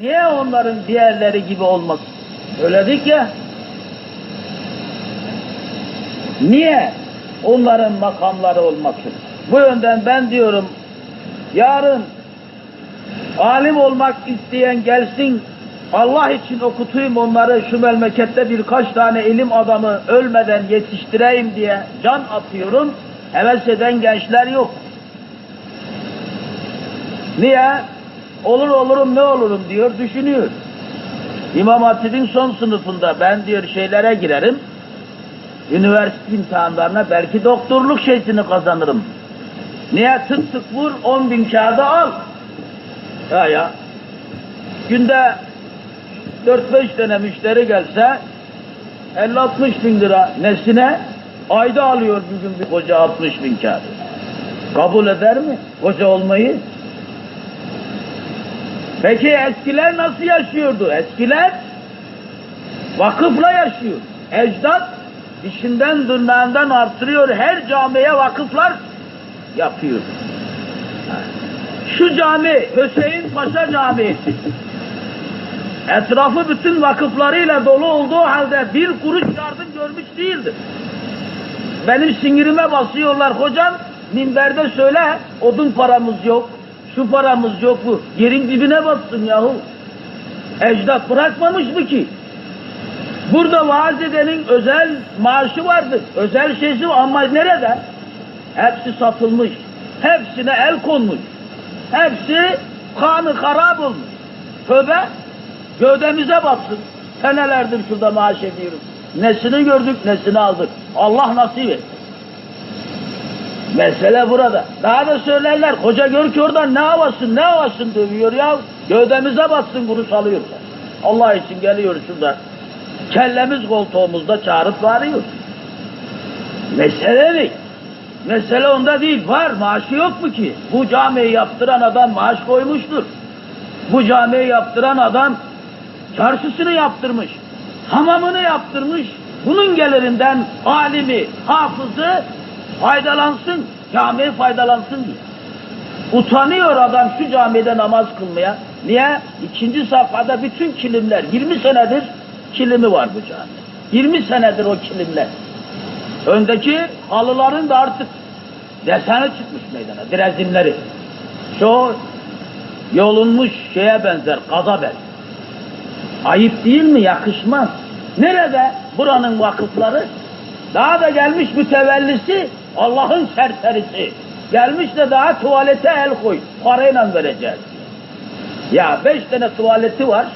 Niye onların diğerleri gibi olmasın? Söyledik ya. Niye onların makamları olmasın? Bu yönden ben diyorum yarın alim olmak isteyen gelsin Allah için okutayım onları şu memlekette birkaç tane ilim adamı ölmeden yetiştireyim diye can atıyorum. Heves eden gençler yok. Niye? Olur olurum ne olurum diyor düşünüyor. İmam Hatip'in son sınıfında ben diyor şeylere girerim. Üniversite imtihanlarına belki doktorluk şeysini kazanırım. Niye tık tık vur 10 bin kağıda al. Ya ya. Günde 4-5 tane müşteri gelse 50-60 bin lira nesine ayda alıyor bugün bir koca 60 bin kağıdı. Kabul eder mi koca olmayı? Peki eskiler nasıl yaşıyordu? Eskiler vakıfla yaşıyor. Ecdat işinden tırnağından artırıyor. Her camiye vakıflar yapıyor. Şu cami Hüseyin Paşa Camisi. Etrafı bütün vakıflarıyla dolu olduğu halde bir kuruş yardım görmüş değildir. Benim sinirime basıyorlar hocam. Minberde söyle odun paramız yok. Şu paramız yok bu. Yerin dibine batsın yahu. Ecdat bırakmamış mı ki? Burada vaaz edenin özel maaşı vardır. Özel şeysi var ama nerede? Hepsi satılmış. Hepsine el konmuş. Hepsi kanı harap olmuş. Tövbe gövdemize batsın. Senelerdir şurada maaş ediyoruz. Nesini gördük, nesini aldık. Allah nasip et. Mesele burada. Daha da söylerler. Koca gör ki oradan ne havasın, ne havasın dövüyor ya. Gövdemize batsın kuruş alıyorsa. Allah için geliyor şurada. Kellemiz koltuğumuzda çağırıp varıyor. Mesele ne? Mesele onda değil. Var. Maaşı yok mu ki? Bu camiyi yaptıran adam maaş koymuştur. Bu camiyi yaptıran adam çarşısını yaptırmış. Hamamını yaptırmış. Bunun gelirinden alimi, hafızı faydalansın. Cami faydalansın diye. Utanıyor adam şu camide namaz kılmaya. Niye? İkinci safhada bütün kilimler, 20 senedir kilimi var bu cami. 20 senedir o kilimler. Öndeki halıların da artık deseni çıkmış meydana, direzimleri. Şu yolunmuş şeye benzer, gaza benzer. Ayıp değil mi? Yakışmaz. Nerede buranın vakıfları? Daha da gelmiş mütevellisi Allah'ın serserisi. Gelmiş de daha tuvalete el koy. Parayla vereceğiz. Ya beş tane tuvaleti var.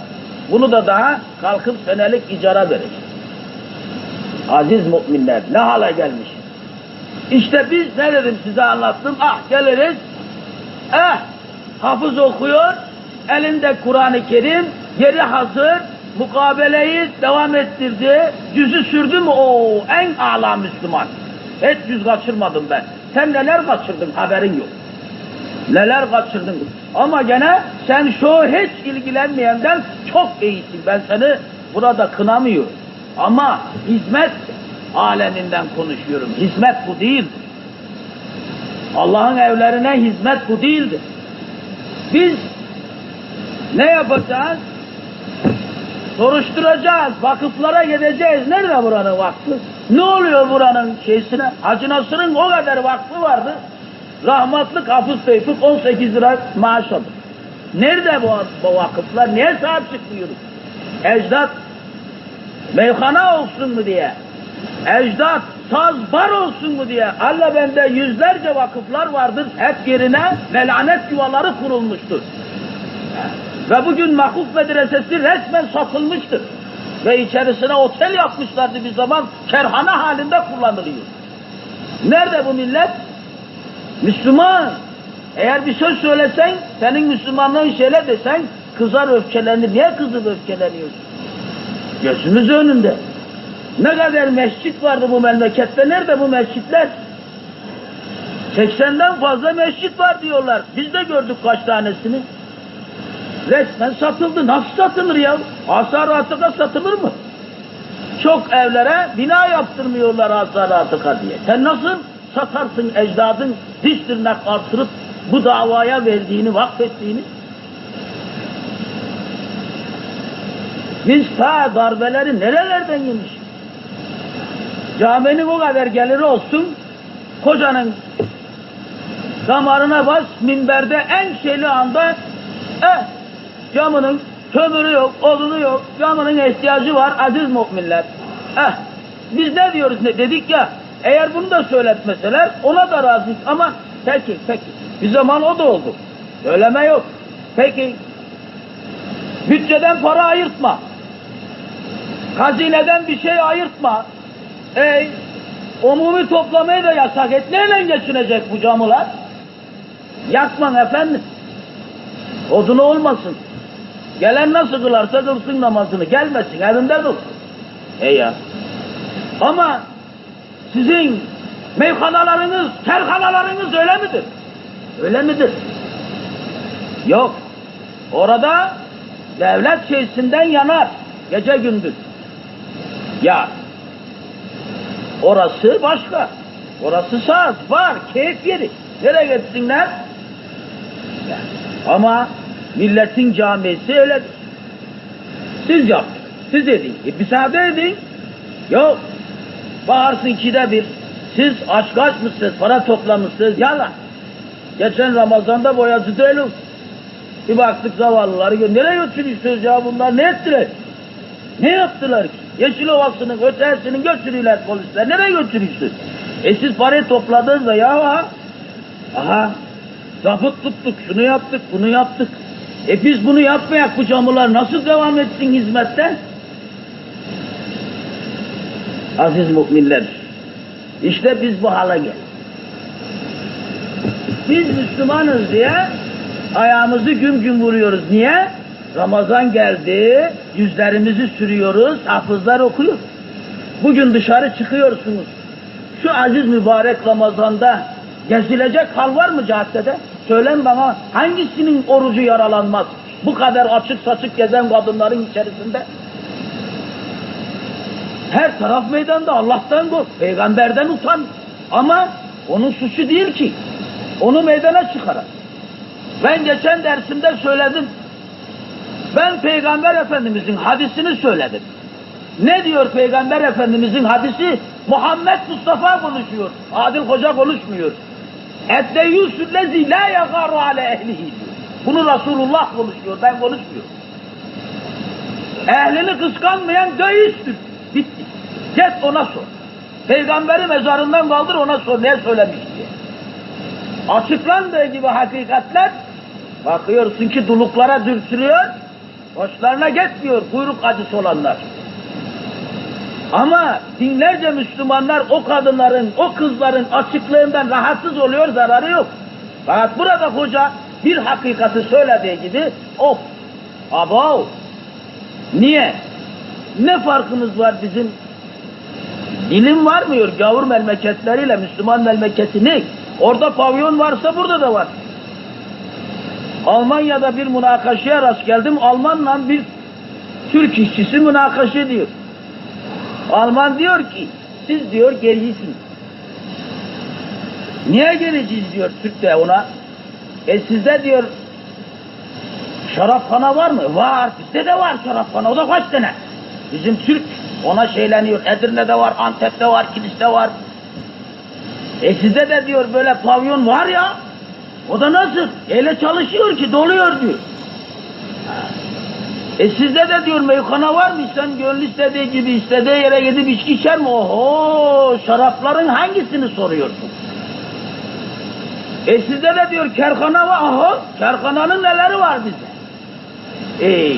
Bunu da daha kalkıp senelik icara verecek. Aziz müminler ne hale gelmiş. İşte biz ne dedim size anlattım. Ah geliriz. Eh hafız okuyor. Elinde Kur'an-ı Kerim. Yeri hazır. Mukabeleyi devam ettirdi. Yüzü sürdü mü? o en âlâ Müslüman. Hiç yüz kaçırmadım ben. Sen neler kaçırdın haberin yok. Neler kaçırdın. Ama gene sen şu hiç ilgilenmeyenden çok iyisin. Ben seni burada kınamıyorum. Ama hizmet aleminden konuşuyorum. Hizmet bu değildir. Allah'ın evlerine hizmet bu değildir. Biz ne yapacağız? Soruşturacağız. Vakıflara gideceğiz. Nerede buranın vakfı? Ne oluyor buranın şeysine? Hacı Nasır'ın o kadar vakfı vardı. Rahmatlık Hafız Tevfik 18 lira maaş alır. Nerede bu, bu vakıflar? Niye sahip çıkmıyoruz? Ecdat meyhana olsun mu diye. Ecdat saz bar olsun mu diye. Allah bende yüzlerce vakıflar vardır. Hep yerine melanet yuvaları kurulmuştur. Ve bugün Makuf Medresesi resmen satılmıştır. Ve içerisine otel yapmışlardı bir zaman. Kerhane halinde kullanılıyor. Nerede bu millet? Müslüman. Eğer bir söz söylesen, senin Müslümanlığın şöyle desen, kızar öfkelenir. Niye kızıp öfkeleniyorsun? Gözümüz önünde. Ne kadar mescit vardı bu memlekette. Nerede bu mescitler? 80'den fazla mescit var diyorlar. Biz de gördük kaç tanesini. Resmen satıldı. Nasıl satılır ya? Hasar atıka satılır mı? Çok evlere bina yaptırmıyorlar hasar atıka diye. Sen nasıl satarsın ecdadın diş tırnak artırıp bu davaya verdiğini, vakfettiğini? Biz ta darbeleri nerelerden yemişiz? Caminin o kadar geliri olsun, kocanın damarına bas, minberde en şeyli anda, eh, camının kömürü yok, odunu yok, camının ihtiyacı var aziz müminler. Eh, biz ne diyoruz ne dedik ya, eğer bunu da söyletmeseler ona da razıyız ama peki peki, bir zaman o da oldu. Söyleme yok. Peki, bütçeden para ayırtma. Hazineden bir şey ayırtma. Ey, umumi toplamayı da yasak et. Neyle geçinecek bu camılar? Yakman efendim. Odunu olmasın. Gelen nasıl kılarsa kılsın namazını. Gelmesin, evinde dursun. Ey ya. Ama sizin meyhanalarınız, terhanalarınız öyle midir? Öyle midir? Yok. Orada devlet şeysinden yanar. Gece gündüz. Ya. Orası başka. Orası saz, var, keyif yeri. Nereye gitsinler? Ama milletin camisi öyledir. Siz yapın. Siz edin. E, müsaade edin. Yok. Bağırsın ikide bir. Siz aç kaçmışsınız, para toplamışsınız. Yalan. Geçen Ramazan'da boyacı değil. Bir baktık zavallıları gö- nereye götürüyorsunuz ya bunlar ne ettiler? Ne yaptılar ki? Yeşil Ovası'nın ötesinin götürüyorlar polisler. Nereye götürüyorsunuz? E siz parayı topladınız da ya ha? Aha. Zabıt tuttuk, şunu yaptık, bunu yaptık. E biz bunu yapmayak bu camılar nasıl devam etsin hizmette? Aziz müminler, işte biz bu hale geldik. Biz Müslümanız diye ayağımızı güm güm vuruyoruz. Niye? Ramazan geldi, yüzlerimizi sürüyoruz, hafızlar okuyor. Bugün dışarı çıkıyorsunuz. Şu aziz mübarek Ramazan'da gezilecek hal var mı caddede? Söylen bana hangisinin orucu yaralanmaz? Bu kadar açık saçık gezen kadınların içerisinde. Her taraf meydanda Allah'tan kork, peygamberden utan. Ama onun suçu değil ki. Onu meydana çıkaran. Ben geçen dersimde söyledim. Ben Peygamber Efendimizin hadisini söyledim. Ne diyor Peygamber Efendimizin hadisi? Muhammed Mustafa konuşuyor. Adil Hoca konuşmuyor. Eddeyyusüllezi la yagaru ale ehlihi diyor. Bunu Resulullah konuşuyor. Ben konuşmuyorum. Ehlini kıskanmayan göğüstür. Bitti. Git ona sor. Peygamberi mezarından kaldır ona sor ne söylemiş diye. Açıklandığı gibi hakikatler bakıyorsun ki duluklara dürtülüyor. Hoşlarına gitmiyor kuyruk acısı olanlar. Ama binlerce Müslümanlar o kadınların, o kızların açıklığından rahatsız oluyor, zararı yok. Fakat burada hoca bir hakikati söylediği gibi of, abav. Niye? Ne farkımız var bizim? İlim varmıyor gavur memleketleriyle Müslüman memleketi ne? Orada pavyon varsa burada da var. Almanya'da bir münakaşaya rast geldim. Almanla bir Türk işçisi münakaşa ediyor. Alman diyor ki siz diyor gericisiniz. Niye geleceğiz diyor Türk de ona. E sizde diyor şarapkhana var mı? Var. Bizde de var şarapkhana. O da kaç tane? Bizim Türk ona şeyleniyor. Edirne'de var, Antep'te var, Kilis'te var. E sizde de diyor böyle pavyon var ya. O da nasıl? Ele çalışıyor ki doluyor diyor. E sizde de diyor meyhana var mı? Sen gönlü istediği gibi istediği yere gidip içki içer mi? Oho şarapların hangisini soruyorsun? E sizde de diyor kerhana var. Oho kerhananın neleri var bizde? E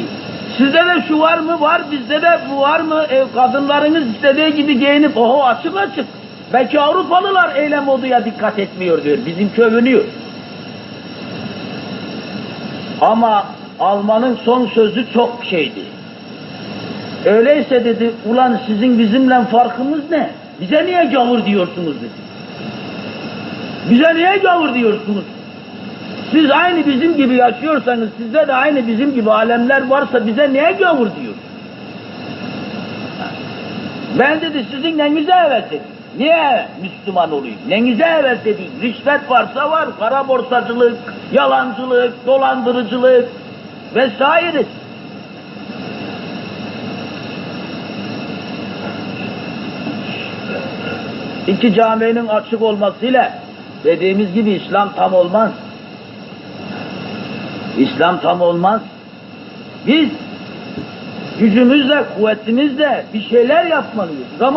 sizde de şu var mı? Var. Bizde de bu var mı? E, kadınlarınız istediği gibi giyinip oho açık açık. Belki Avrupalılar eylem moduya dikkat etmiyor diyor. Bizimki övünüyor. Ama Alman'ın son sözü çok şeydi. Öyleyse dedi, ulan sizin bizimle farkımız ne? Bize niye gavur diyorsunuz dedi. Bize niye gavur diyorsunuz? Siz aynı bizim gibi yaşıyorsanız, sizde de aynı bizim gibi alemler varsa bize niye gavur diyor? Ben dedi sizin neyinize evet dedim. Niye Müslüman olayım? Neyinize evet dedim. Rüşvet varsa var. Kara borsacılık, yalancılık, dolandırıcılık vesaire. İki caminin açık olmasıyla dediğimiz gibi İslam tam olmaz. İslam tam olmaz. Biz gücümüzle, kuvvetimizle bir şeyler yapmalıyız. Ramazan